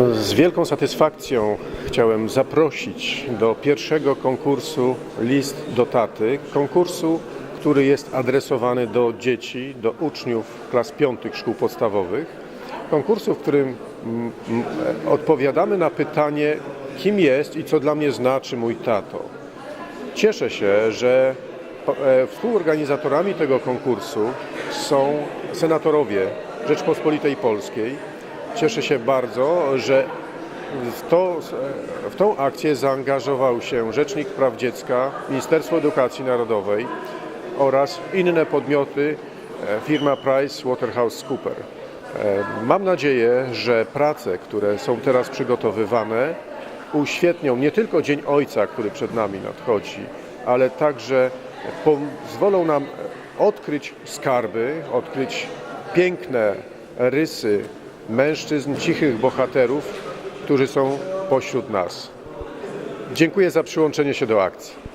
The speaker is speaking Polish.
Z wielką satysfakcją chciałem zaprosić do pierwszego konkursu List do Taty. Konkursu, który jest adresowany do dzieci, do uczniów klas piątych szkół podstawowych. Konkursu, w którym mm, mm, odpowiadamy na pytanie, kim jest i co dla mnie znaczy mój tato. Cieszę się, że e, współorganizatorami tego konkursu są senatorowie Rzeczpospolitej Polskiej. Cieszę się bardzo, że w, to, w tą akcję zaangażował się Rzecznik Praw Dziecka, Ministerstwo Edukacji Narodowej oraz inne podmioty, e, firma Price Waterhouse Cooper. E, Mam nadzieję, że prace, które są teraz przygotowywane, uświetnią nie tylko Dzień Ojca, który przed nami nadchodzi, ale także pozwolą nam odkryć skarby, odkryć piękne rysy mężczyzn, cichych bohaterów, którzy są pośród nas. Dziękuję za przyłączenie się do akcji.